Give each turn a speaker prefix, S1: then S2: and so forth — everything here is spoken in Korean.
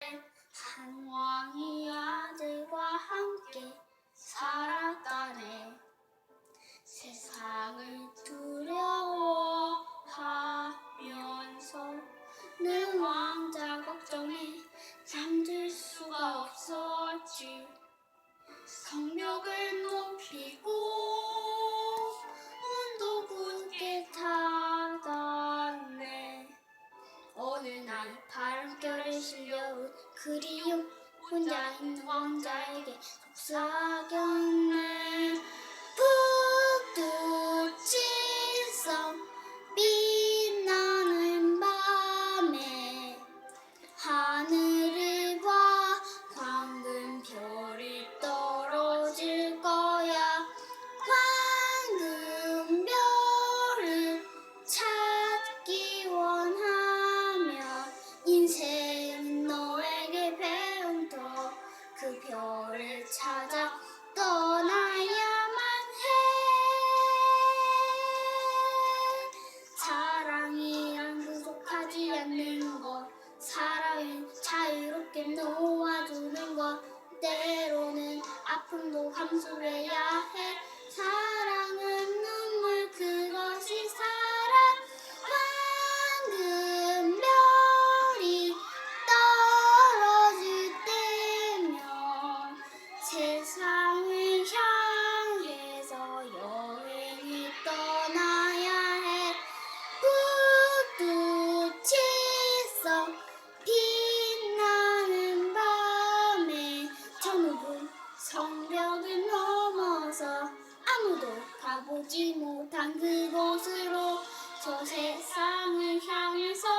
S1: 한 왕이 아들과 함께 살았다네. 세상을 두려워하면서 는 왕자 걱정에 잠들 수가 없었지. 성벽을 높이 그리움 혼자 있는 왕자에게 속삭였네 너를 찾아 떠 보지 못한 그곳으로 저 세상을 향해서